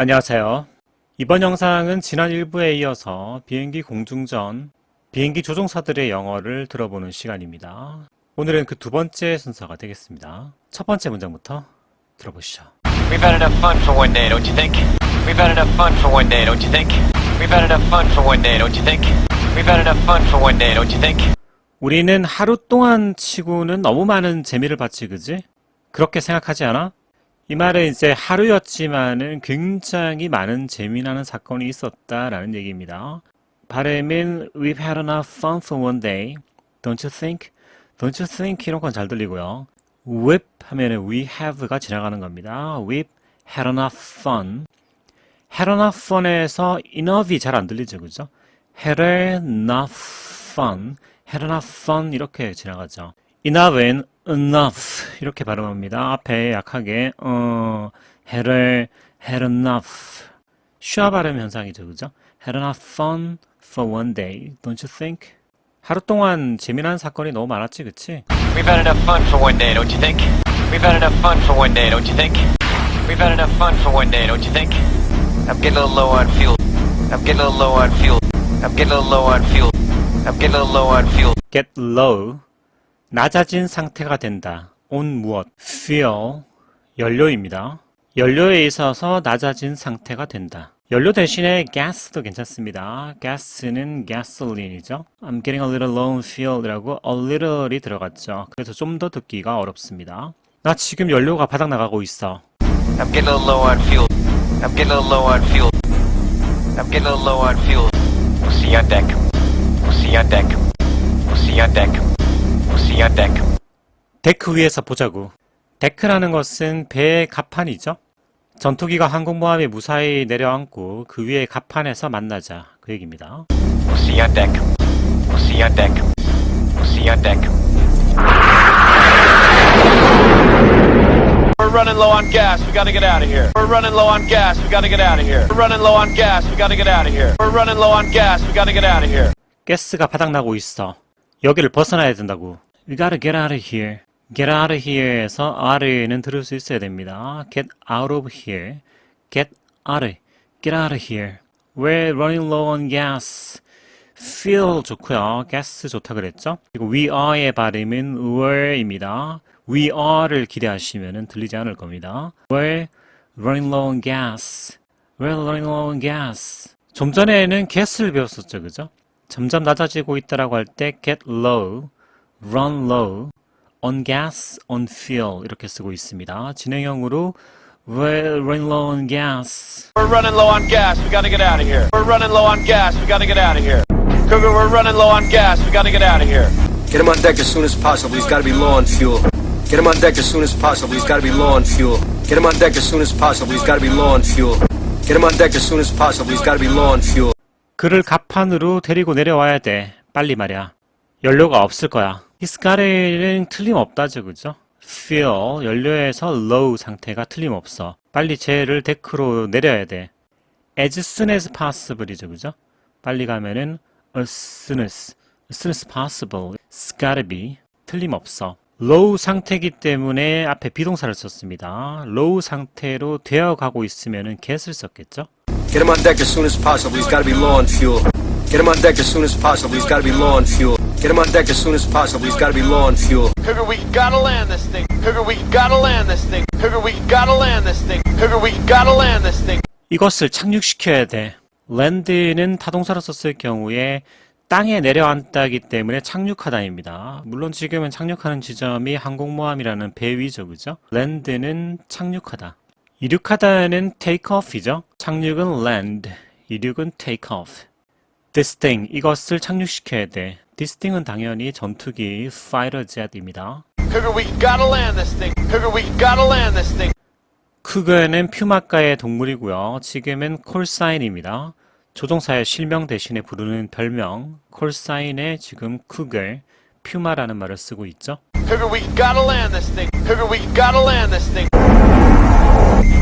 안녕하세요. 이번 영상은 지난 일부에 이어서 비행기 공중전, 비행기 조종사들의 영어를 들어보는 시간입니다. 오늘은 그 두 번째 순서가 되겠습니다. 첫 번째 문장부터 들어보시죠. We've had enough fun for one day, don't you think? We've had enough fun for one day, don't you think? We've had enough fun for one day, don't you think? We've had enough fun for one day, don't you think? 우리는 하루 동안 치고는 너무 많은 재미를 봤지, 그지? 그렇게 생각하지 않아? 이 말은 이제 하루였지만은 굉장히 많은 재미나는 사건이 있었다라는 얘기입니다. 발음은 We've had enough fun for one day. Don't you think? Don't you think? 이런 건 잘 들리고요. Whip 하면은 we have가 지나가는 겁니다. We've had enough fun. had enough fun에서 enough이 잘 안 들리죠, 그죠? had enough fun. had enough fun 이렇게 지나가죠. enough은 enough 이렇게 발음합니다. 앞에 약하게 어 had had enough 쉬어 발음 현상이죠, 그죠? had enough fun for one day, don't you think? 하루 동안 재미난 사건이 너무 많았지, 그치? We've had enough fun for one day, don't you think? We've had enough fun for one day, don't you think? We've had enough fun for one day, don't you think? I'm getting a little low on fuel. I'm getting a little low on fuel. I'm getting a little low on fuel. I'm getting a little low on fuel. get low 낮아진 상태가 된다. on 무엇? fuel 연료입니다. 연료에 있어서 낮아진 상태가 된다. 연료 대신에 gas도 괜찮습니다. gas는 gasoline이죠. I'm getting a little low on fuel이라고 a little이 들어갔죠. 그래서 좀 더 듣기가 어렵습니다. 나 지금 연료가 바닥 나가고 있어. I'm getting a little low on fuel. I'm getting a little low on fuel. I'm getting a little low on fuel. We'll see you on deck. We'll see you on deck. We'll see you on deck. 데크 위에서 보자고. 데크라는 것은 배의 갑판이죠. 전투기가 항공모함에 무사히 내려앉고 그 위에 갑판에서 만나자 그 얘기입니다. We're running low on gas. We gotta get out of here. We're running low on gas. We gotta get out of here. We're running low on gas. We gotta get out of here. We're running low on gas. We gotta get out of here. 가스가 바닥나고 있어. 여기를 벗어나야 된다고. We gotta get out of here. Get out of here에서 out는 들을 수 있어야 됩니다. Get out of here. Get out of. Get out of here. We're running low on gas. feel 좋고요. gas 좋다 그랬죠? 그리고 we are의 발음은 were입니다. we are를 기대하시면 들리지 않을 겁니다. We're running low on gas. We're running low on gas. 좀 전에는 get을 배웠었죠, 그죠? 점점 낮아지고 있다라고 할 때 get low, run low, on gas, on fuel 이렇게 쓰고 있습니다. 진행형으로 we're running low on gas. We're running low on gas. We gotta get out of here. We're running low on gas. We gotta get out of here. Cougar, we're running low on gas. We gotta get out of here. Get him on deck as soon as possible. He's got to be low on fuel. Get him on deck as soon as possible. He's got to be low on fuel. Get him on deck as soon as possible. He's got to be low on fuel. Get him on deck as soon as possible. He's got to be low on fuel. 그를 갑판으로 데리고 내려와야 돼. 빨리 말이야. 연료가 없을 거야. 히스카레는 틀림없다죠, 그죠? fuel, 연료에서 low 상태가 틀림없어. 빨리 쟤를 데크로 내려야 돼. as soon as possible이죠, 그죠? 빨리 가면은 as soon as, as soon as possible, it's gotta be. 틀림없어. low 상태이기 때문에 앞에 비동사를 썼습니다. low 상태로 되어 가고 있으면은 get을 썼겠죠? Get him on deck as soon as possible. He's got to be low on fuel. Get him on deck as soon as possible. He's got to be low on fuel. Get him on deck as soon as possible. He's got to be low on fuel. Cougar, we gotta land this thing. Cougar, we gotta land this thing. Cougar, we gotta land this thing. Cougar, we gotta land this thing. 이것을 착륙시켜야 돼. 랜드는 타동사로 썼을 경우에 땅에 내려앉다기 때문에 착륙하다입니다. 물론 지금은 착륙하는 지점이 항공모함이라는 배 위죠, 그죠? 랜드는 착륙하다. 이륙하다는 take off이죠. 착륙은 land, 이륙은 take off. This thing, 이것을 착륙시켜야 돼. This thing은 당연히 전투기 fighter jet입니다. Cougar, we gotta land this thing. Cougar, we gotta land this thing. 크그는 퓨마과의 동물이고요. 지금은 콜사인입니다. 조종사의 실명 대신에 부르는 별명 콜사인에 지금 크글, 퓨마라는 말을 쓰고 있죠.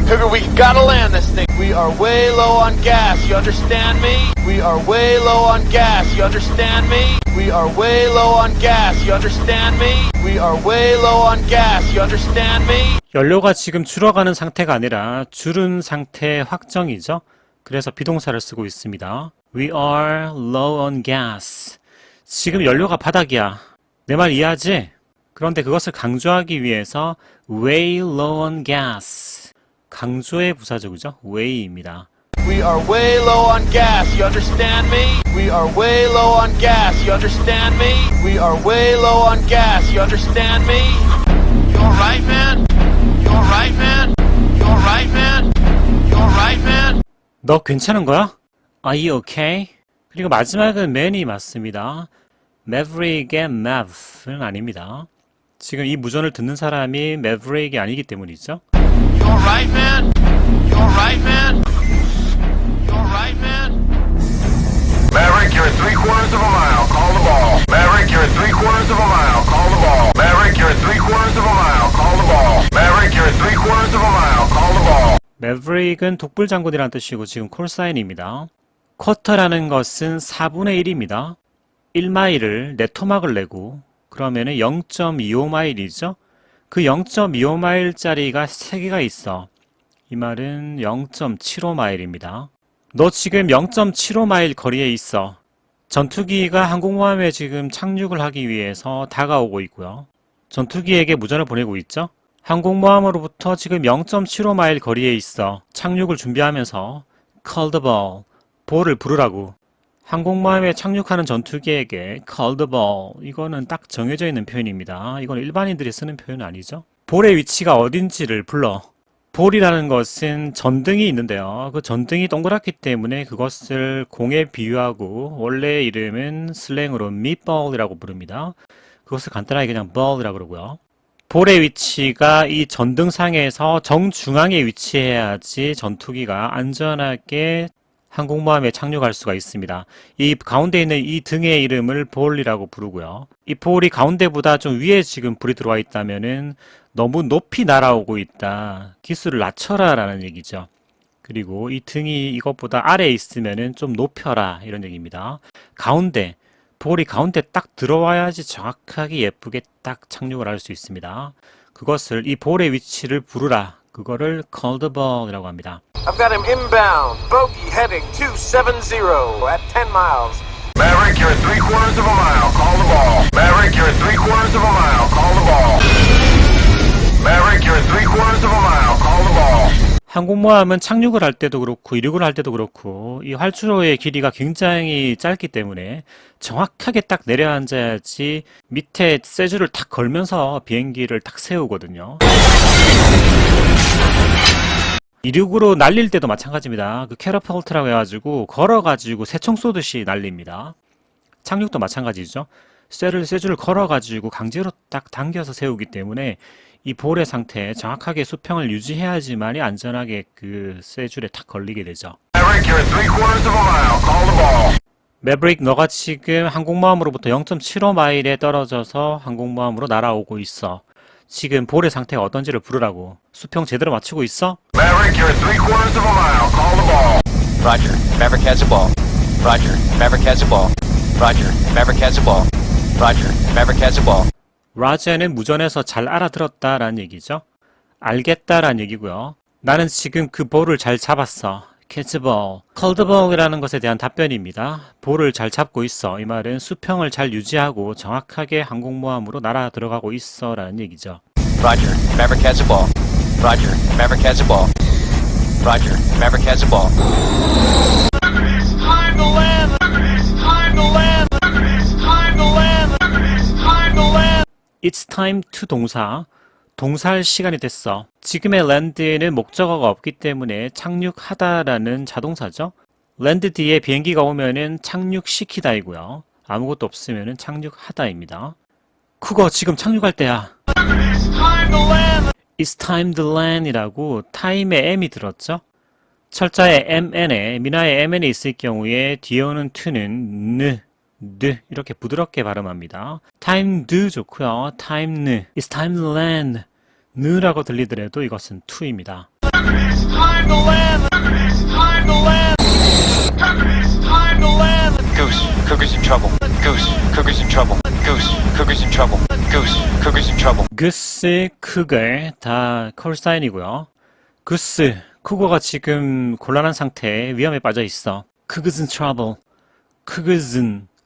Figure we gotta land this thing. We are way low on gas, you understand me? We are way low on gas, you understand me? We are way low on gas, you understand me? We are way low on gas, you understand me? 연료가 지금 줄어가는 상태가 아니라 줄은 상태 확정이죠. 그래서 비동사를 쓰고 있습니다. We are low on gas. 지금 연료가 바닥이야. 내 말 이해하지? 그런데 그것을 강조하기 위해서 way low on gas. 강조의 부사적이죠. way입니다. We are way low on gas, you understand me? We are way low on gas, you understand me? We are way low on gas, you understand me? You alright, man? You alright, man? You alright, man? You alright, man? 너 괜찮은 거야? Are you okay? 그리고 마지막은 man이 맞습니다. Maverick and Mav는 아닙니다. 지금 이 무전을 듣는 사람이 Maverick이 아니기 때문이죠. Alright, man? You alright, man? You alright, man? Maverick, you're at three quarters of a mile. Call the ball. Maverick, you're at three quarters of a mile. Call the ball. Maverick, you're at three quarters of a mile. Call the ball. Maverick, you're at three quarters of a mile. Call the ball. Maverick은 독불 장군이라는 뜻이고 지금 콜사인입니다. 쿼터라는 것은 4분의 1입니다. 1마일을 내 토막을 내고 그러면 은 0.25마일이죠. 그 0.25마일짜리가 3개가 있어. 이 말은 0.75마일입니다. 너 지금 0.75마일 거리에 있어. 전투기가 항공모함에 지금 착륙을 하기 위해서 다가오고 있고요. 전투기에게 무전을 보내고 있죠. 항공모함으로부터 지금 0.75마일 거리에 있어. 착륙을 준비하면서 ball, 볼을 부르라고. 항공모함에 착륙하는 전투기에게 ball. 이거는 딱 정해져 있는 표현입니다. 이건 일반인들이 쓰는 표현은 아니죠. 볼의 위치가 어딘지를 불러. 볼이라는 것은 전등이 있는데요. 그 전등이 동그랗기 때문에 그것을 공에 비유하고 원래 이름은 슬랭으로 meatball이라고 부릅니다. 그것을 간단하게 그냥 ball이라고 그러고요. 볼의 위치가 이 전등상에서 정중앙에 위치해야지 전투기가 안전하게 항공모함에 착륙할 수가 있습니다. 이 가운데 있는 이 등의 이름을 볼이라고 부르고요. 이 볼이 가운데보다 좀 위에 지금 불이 들어와 있다면은 너무 높이 날아오고 있다. 기술을 낮춰라 라는 얘기죠. 그리고 이 등이 이것보다 아래에 있으면은 좀 높여라 이런 얘기입니다. 가운데 볼이 가운데 딱 들어와야지 정확하게 예쁘게 딱 착륙을 할 수 있습니다. 그것을 이 볼의 위치를 부르라. 그거를 call the ball이라고 합니다. I've got him inbound, bogey heading 270 at 10 miles. Maverick, you're at three quarters of a mile. Call the ball. Maverick, you're at three quarters of a mile. Call the ball. Maverick, you're at three quarters of a mile. Call the ball. 항공모함은 착륙을 할 때도 그렇고 이륙을 할 때도 그렇고 이 활주로의 길이가 굉장히 짧기 때문에 정확하게 딱 내려앉아야지 밑에 쇠줄을 탁 걸면서 비행기를 탁 세우거든요. 이륙으로 날릴 때도 마찬가지입니다. 그 캐러펄트라고 해가지고 걸어가지고 새총 쏘듯이 날립니다. 착륙도 마찬가지죠. 쇠를 쇠줄을 걸어가지고 강제로 딱 당겨서 세우기 때문에 이 볼의 상태에 정확하게 수평을 유지해야지만이 안전하게 그 쇠 줄에 탁 걸리게 되죠. Maverick, you're at three quarters of a mile. Call the ball. 매브릭 너가 지금 항공모함으로부터 0.75마일에 떨어져서 항공모함으로 날아오고 있어. 지금 볼의 상태가 어떤지를 부르라고. 수평 제대로 맞추고 있어? Maverick, you're at three quarters of a mile. Call the ball. Roger. Maverick has a ball. Roger. Maverick has a ball. Roger. Maverick has a ball. Roger. Maverick has a ball. 라제는 무전에서 잘 알아들었다라는 얘기죠. 알겠다라는 얘기고요. 나는 지금 그 볼을 잘 잡았어. 캐치볼, 컬드볼이라는 것에 대한 답변입니다. 볼을 잘 잡고 있어. 이 말은 수평을 잘 유지하고 정확하게 항공모함으로 날아 들어가고 있어 라는 얘기죠. Roger. Maverick has a ball. Roger. Maverick has a ball. Roger. Maverick has a ball. It's time to 동사. 동사할 시간이 됐어. 지금의 land는 목적어가 없기 때문에 착륙하다라는 자동사죠. land 뒤에 비행기가 오면은 착륙시키다이고요. 아무것도 없으면은 착륙하다입니다. 그거 지금 착륙할 때야. It's time to land! It's time to land이라고 time에 m이 들었죠? 철자에 mn에 미나에 mn이 있을 경우에 뒤에 오는 to는 느, 느 이렇게 부드럽게 발음합니다. time do 좋고요. time 느. It's time to land. 느라고 들리더라도 이것은 to입니다. It's time to land. It's time to land. It's time to land. Goose, Cougar's in trouble. Goose, Cougar's in trouble. Goose, Cougar's in trouble. Goose, Cougar's in trouble. 구스, 크글 다 콜사인이고요. 구스, 쿠거가 지금 곤란한 상태에 위험에 빠져 있어. 크그슨 trouble. 크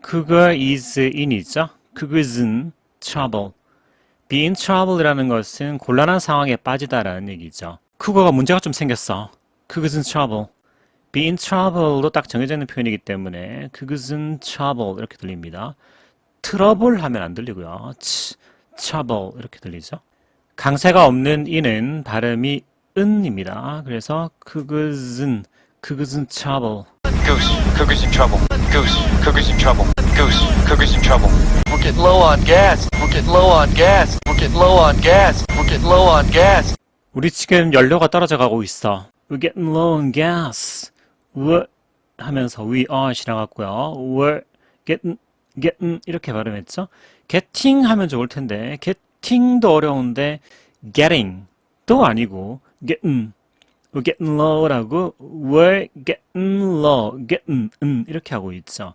그슨, 크거 is in이죠. 크그슨 trouble. be in trouble이라는 것은 곤란한 상황에 빠지다라는 얘기죠. 쿠거가 문제가 좀 생겼어. 크그슨 trouble. be in trouble로 딱 정해져 있는 표현이기 때문에 그것은 trouble 이렇게 들립니다. 트러블 하면 안 들리고요. 치, trouble 이렇게 들리죠. 강세가 없는 이는 발음이 은입니다. 그래서 그것은 그것은 trouble. Goose, Cougar's in trouble. Goose, Cougar's in trouble. Goose, Cougar's in trouble. We're getting low on gas. We're getting low on gas. We're getting low on gas. We're getting low on gas. 우리 지금 연료가 떨어져 가고 있어. We're getting low on gas. We're 하면서 we are 지나갔고요. We're getting getting 이렇게 발음했죠. getting 하면 좋을 텐데 getting도 어려운데 getting 도 아니고 getting we're getting low라고 we're getting low getting 은 이렇게 하고 있죠.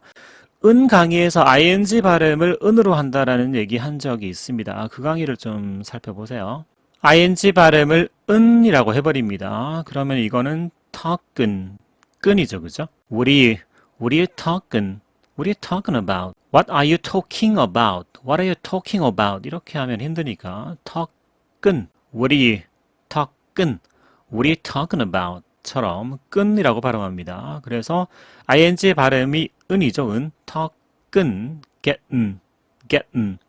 은 강의에서 ing 발음을 은으로 한다라는 얘기 한 적이 있습니다. 그 강의를 좀 살펴보세요. ing 발음을 은이라고 해버립니다. 그러면 이거는 talk은 끈이죠, 그죠? Are you talking? What are you talking about? What are you talking about? What are you talking about? 이렇게 하면 힘드니까 talk은 What are you talking? What are you talking about? 처럼 끈이라고 발음합니다. 그래서 ing 발음이 은이죠, 은. talk은 getting, getting,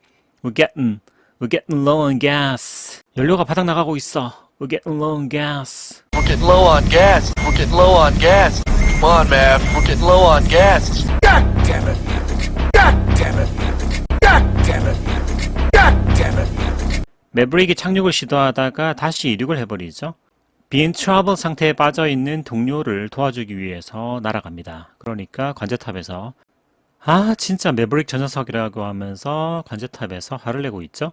we're getting, we're getting low on gas. 연료가 바닥 나가고 있어. We're getting low on gas. We're getting low on gas. We're getting low on gas. Come on, man. We're getting low on gas. God damn it! God damn it! God damn it! God damn it! 매브릭이 착륙을 시도하다가 다시 이륙을 해버리죠. 빈 트러블 상태에 빠져 있는 동료를 도와주기 위해서 날아갑니다. 그러니까 관제탑에서 아 진짜 매브릭 저 녀석이라고 하면서 관제탑에서 화를 내고 있죠.